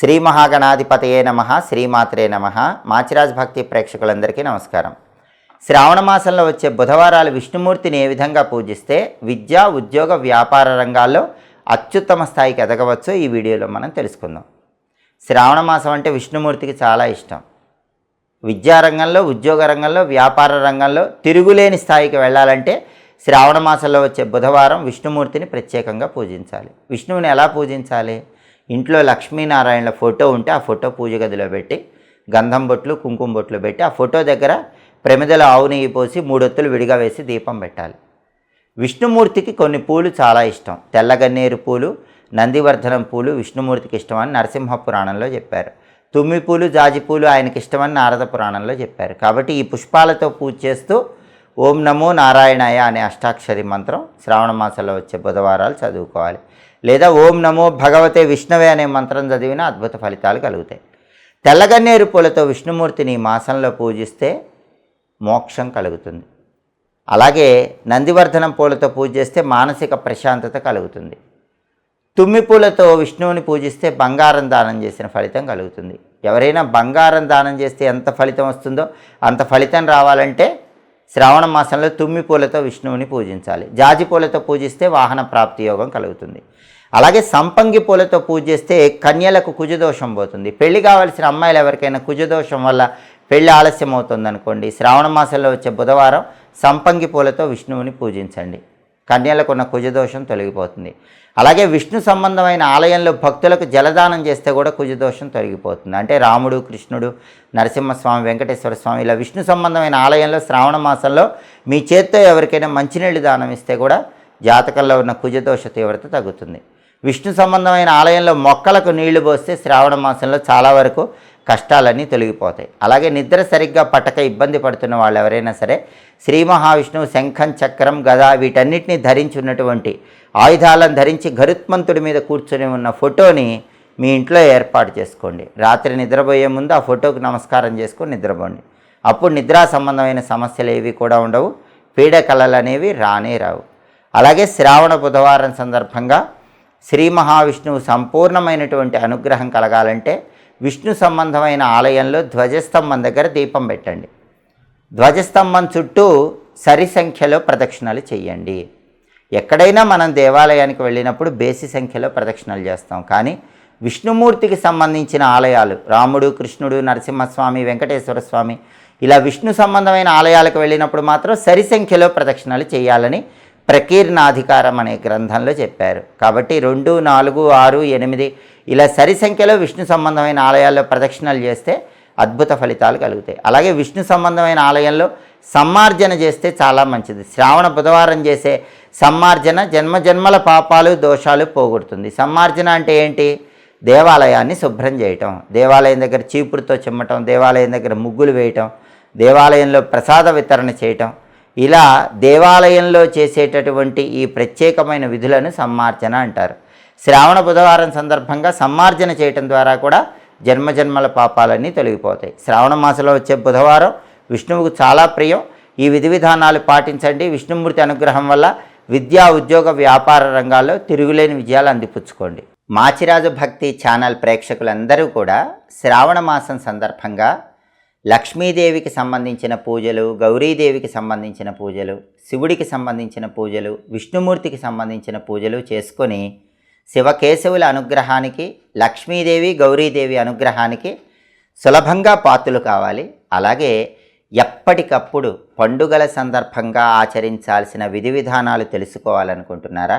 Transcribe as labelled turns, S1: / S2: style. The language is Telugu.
S1: శ్రీ మహాగణాధిపతయే నమ శ్రీమాత్రే నమ. మాచిరాజ్ భక్తి ప్రేక్షకులందరికీ నమస్కారం. శ్రావణ మాసంలో వచ్చే బుధవారాలు విష్ణుమూర్తిని ఏ విధంగా పూజిస్తే విద్య ఉద్యోగ వ్యాపార రంగాల్లో అత్యుత్తమ స్థాయికి ఎదగవచ్చో ఈ వీడియోలో మనం తెలుసుకుందాం. శ్రావణ మాసం అంటే విష్ణుమూర్తికి చాలా ఇష్టం. విద్యారంగంలో ఉద్యోగ రంగంలో వ్యాపార రంగంలో తిరుగులేని స్థాయికి వెళ్ళాలంటే శ్రావణ మాసంలో వచ్చే బుధవారం విష్ణుమూర్తిని ప్రత్యేకంగా పూజించాలి. విష్ణువుని ఎలా పూజించాలి? ఇంట్లో లక్ష్మీనారాయణల ఫోటో ఉంటే ఆ ఫోటో పూజ గదిలో పెట్టి గంధం బొట్లు కుంకుమ బొట్లు పెట్టి ఆ ఫోటో దగ్గర ప్రమిదలో ఆవు నెయ్యి పోసి మూడొత్తులు విడిగా వేసి దీపం పెట్టాలి. విష్ణుమూర్తికి కొన్ని పూలు చాలా ఇష్టం. తెల్లగన్నేరు పూలు నందివర్ధనం పూలు విష్ణుమూర్తికి ఇష్టమని నరసింహ పురాణంలో చెప్పారు. తుమ్మి పూలు జాజి పూలు ఆయనకి ఇష్టమని నారద పురాణంలో చెప్పారు. కాబట్టి ఈ పుష్పాలతో పూజ చేస్తూ ఓం నమో నారాయణాయ అనే అష్టాక్షరి మంత్రం శ్రావణ మాసంలో వచ్చే బుధవారాలు చదువుకోవాలి. లేదా ఓం నమో భగవతే విష్ణవే అనే మంత్రం చదివినా అద్భుత ఫలితాలు కలుగుతాయి. తెల్లగన్నేరు పూలతో విష్ణుమూర్తిని మాసంలో పూజిస్తే మోక్షం కలుగుతుంది. అలాగే నందివర్ధనం పూలతో పూజ చేస్తే మానసిక ప్రశాంతత కలుగుతుంది. తుమ్మి పూలతో విష్ణువుని పూజిస్తే బంగారం దానం చేసిన ఫలితం కలుగుతుంది. ఎవరైనా బంగారం దానం చేస్తే ఎంత ఫలితం వస్తుందో అంత ఫలితం రావాలంటే శ్రావణ మాసంలో తుమ్మి పూలతో విష్ణువుని పూజించాలి. జాజి పూలతో పూజిస్తే వాహన ప్రాప్తి యోగం కలుగుతుంది. అలాగే సంపంగి పూలతో పూజ చేస్తే కన్యలకు కుజదోషం పోతుంది. పెళ్ళి కావాల్సిన అమ్మాయిలు ఎవరికైనా కుజదోషం వల్ల పెళ్ళి ఆలస్యం అవుతుంది అనుకోండి శ్రావణ మాసంలో వచ్చే బుధవారం సంపంగి పూలతో విష్ణువుని పూజించండి. కన్యలకు ఉన్న కుజదోషం తొలగిపోతుంది. అలాగే విష్ణు సంబంధమైన ఆలయంలో భక్తులకు జలదానం చేస్తే కూడా కుజదోషం తొలగిపోతుంది. అంటే రాముడు కృష్ణుడు నరసింహస్వామి వెంకటేశ్వర స్వామి ఇలా విష్ణు సంబంధమైన ఆలయంలో శ్రావణ మాసంలో మీ చేత్తో ఎవరికైనా మంచినీళ్ళు దానం ఇస్తే కూడా జాతకంలో ఉన్న కుజదోష తీవ్రత తగ్గుతుంది. విష్ణు సంబంధమైన ఆలయంలో మొక్కలకు నీళ్ళు పోస్తే శ్రావణ మాసంలో చాలా వరకు కష్టాలన్నీ తొలగిపోతాయి. అలాగే నిద్ర సరిగ్గా పట్టక ఇబ్బంది పడుతున్న వాళ్ళు ఎవరైనా సరే శ్రీ మహావిష్ణువు శంఖం చక్రం గద వీటన్నిటిని ధరించి ఉన్నటువంటి ఆయుధాలను ధరించి గరుత్మంతుడి మీద కూర్చొని ఉన్న ఫోటోని మీ ఇంట్లో ఏర్పాటు చేసుకోండి. రాత్రి నిద్రపోయే ముందు ఆ ఫోటోకి నమస్కారం చేసుకొని నిద్రపోండి. అప్పుడు నిద్రా సంబంధమైన సమస్యలు ఏవి కూడా ఉండవు. పీడ కళలు అనేవి రానే రావు. అలాగే శ్రావణ బుధవారం సందర్భంగా శ్రీ మహావిష్ణువు సంపూర్ణమైనటువంటి అనుగ్రహం కలగాలంటే విష్ణు సంబంధమైన ఆలయంలో ధ్వజస్తంభం దగ్గర దీపం పెట్టండి. ధ్వజస్తంభం చుట్టూ సరి సంఖ్యలో ప్రదక్షిణలు చేయండి. ఎక్కడైనా మనం దేవాలయానికి వెళ్ళినప్పుడు బేసి సంఖ్యలో ప్రదక్షిణలు చేస్తాం. కానీ విష్ణుమూర్తికి సంబంధించిన ఆలయాలు రాముడు కృష్ణుడు నరసింహస్వామి వెంకటేశ్వర స్వామి ఇలా విష్ణు సంబంధమైన ఆలయాలకు వెళ్ళినప్పుడు మాత్రం సరి సంఖ్యలో ప్రదక్షిణలు చేయాలని ప్రకీర్ణాధికారం అనే గ్రంథంలో చెప్పారు. కాబట్టి రెండు నాలుగు ఆరు ఎనిమిది ఇలా సరి సంఖ్యలో విష్ణు సంబంధమైన ఆలయాల్లో ప్రదక్షిణలు చేస్తే అద్భుత ఫలితాలు కలుగుతాయి. అలాగే విష్ణు సంబంధమైన ఆలయంలో సమ్మార్జన చేస్తే చాలా మంచిది. శ్రావణ బుధవారం చేసే సమ్మార్జన జన్మ జన్మల పాపాలు దోషాలు పోగొడుతుంది. సమ్మార్జన అంటే ఏంటి? దేవాలయాన్ని శుభ్రం చేయటం దేవాలయం దగ్గర చీపురుతో చిమ్మటం దేవాలయం దగ్గర ముగ్గులు వేయటం దేవాలయంలో ప్రసాద వితరణ చేయటం ఇలా దేవాలయంలో చేసేటటువంటి ఈ ప్రత్యేకమైన విధులను సమ్మార్జన అంటారు. శ్రావణ బుధవారం సందర్భంగా సమ్మార్జన చేయటం ద్వారా కూడా జన్మజన్మల పాపాలన్నీ తొలగిపోతాయి. శ్రావణ మాసంలో వచ్చే బుధవారం విష్ణువుకు చాలా ప్రియం. ఈ విధి విధానాలు పాటించండి. విష్ణుమూర్తి అనుగ్రహం వల్ల విద్యా ఉద్యోగ వ్యాపార రంగాల్లో తిరుగులేని విజయాలు అందిపుచ్చుకోండి. మాచిరాజు భక్తి ఛానల్ ప్రేక్షకులందరూ కూడా శ్రావణ మాసం సందర్భంగా లక్ష్మీదేవికి సంబంధించిన పూజలు గౌరీదేవికి సంబంధించిన పూజలు శివుడికి సంబంధించిన పూజలు విష్ణుమూర్తికి సంబంధించిన పూజలు చేసుకొని శివకేశవుల అనుగ్రహానికి లక్ష్మీదేవి గౌరీదేవి అనుగ్రహానికి సులభంగా పాత్రలు కావాలి. అలాగే ఎప్పటికప్పుడు పండుగల సందర్భంగా ఆచరించాల్సిన విధి విధానాలు తెలుసుకోవాలనుకుంటున్నారా?